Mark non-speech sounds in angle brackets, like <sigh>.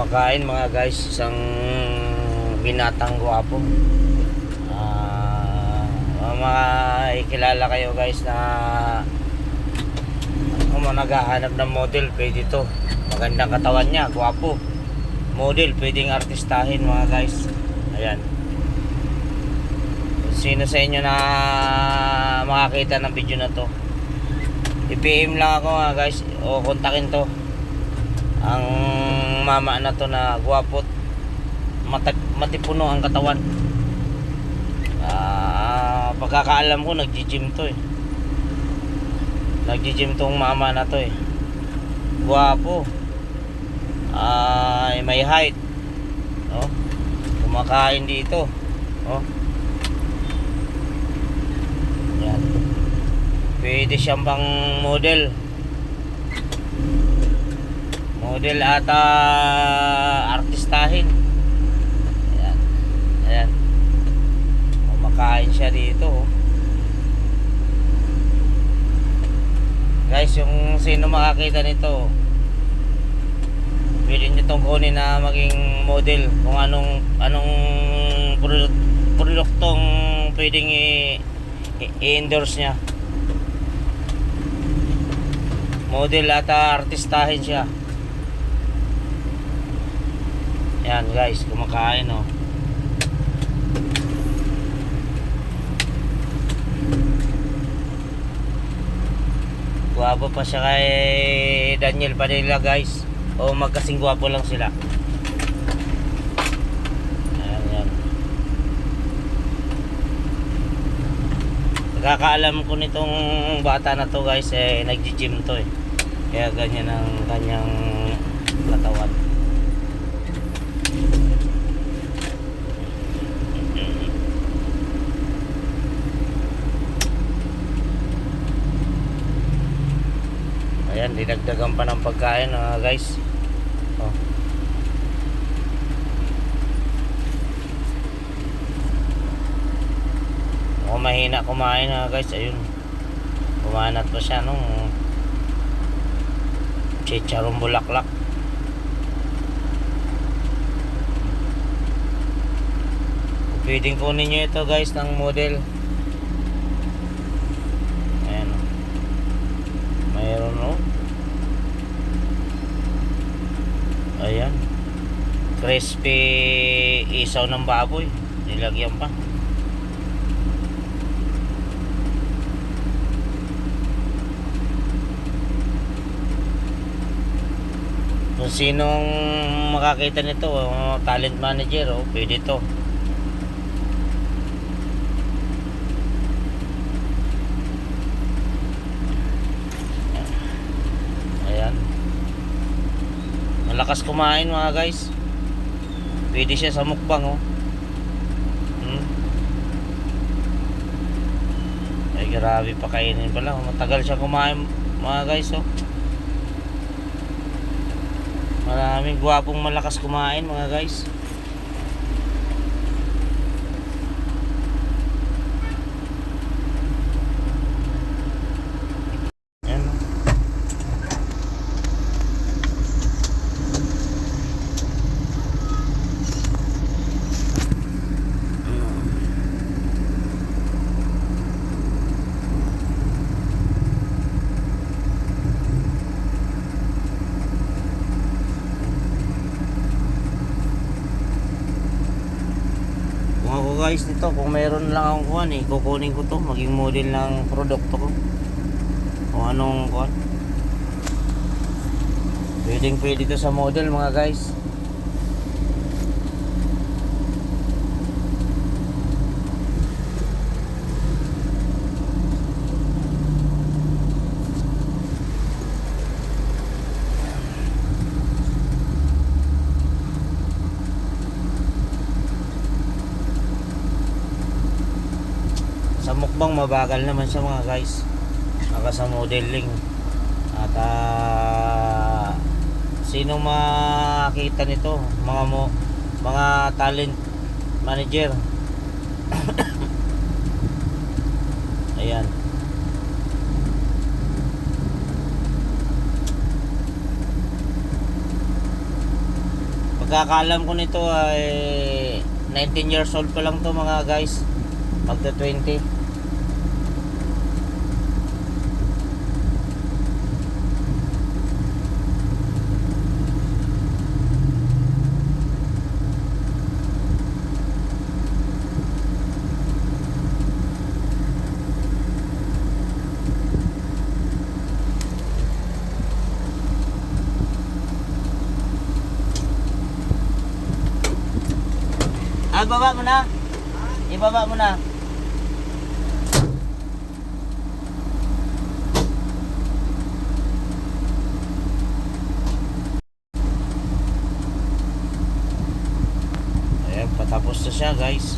kumakain mga guys isang binatang gwapo. Ah, mga ikilala kayo guys na kung naghahanap ng model pwede to. Magandang katawan niya gwapo. Model pwedeng artistahin mga guys. Ayan. Sino sa inyo na makakita ng video na to i-PM lang ako mga guys o kontakin to. Ang mama na to na gwapo matag, matipuno ang katawan. Ah pagkakaalam ko nagji-gym to eh. Nagji-gym tong mama na to eh. Gwapo ay may height. Oh kumakain dito. Oh. Yan. Pwede siyang pang model model at ah, artistahin. Ayan. Ayan. Kumakain siya dito oh. guys yung sino makakita nito? Pwede nyo tong kunin na maging model kung anong anong product, produktong pwedeng i-endorse niya. Model at ah, artistahin siya yan guys kumakain oh Guwapo pa siya kay Daniel Padilla guys. O magkasing gwapo lang sila. Ayan, yan. Nagkakaalam ko nitong bata na to guys eh nagji-gym to eh. Kaya ganyan ang kanyang katawan. Ayan, dinagdagan pa ng pagkain mga guys. Oh. Ako mahina kumain na guys, ayun. Kumanat pa siya nung chicharong bulaklak. Pwedeng kunin nyo ito guys ng model. Ayan. oh. Mayroon no. Ayan. Crispy isaw ng baboy. Nilagyan pa. Kung sinong makakita nito, oh, talent manager, oh, pwede to. Ayan. Malakas kumain mga guys. Pwede siya sa mukbang oh. Hmm. Ay grabe pa kainin pala. Matagal siya kumain mga guys oh. Maraming gwapong malakas kumain mga guys. Ayan oh. Kung ako guys nito, kung meron lang akong kuhan eh, kukunin ko to, maging model ng produkto ko. Kung anong kuhan. Pwedeng pwede to sa model mga guys. Sa mukbang mabagal naman siya mga guys. Saka sa modeling. At ah, sino makita nito? Mga mo mga talent manager. <coughs> Ayan. pagkakalam ko nito ay 19 years old pa lang to mga guys. Magta 20. Ah, baba mo na. Ibaba mo na. Ayan, patapos na siya guys.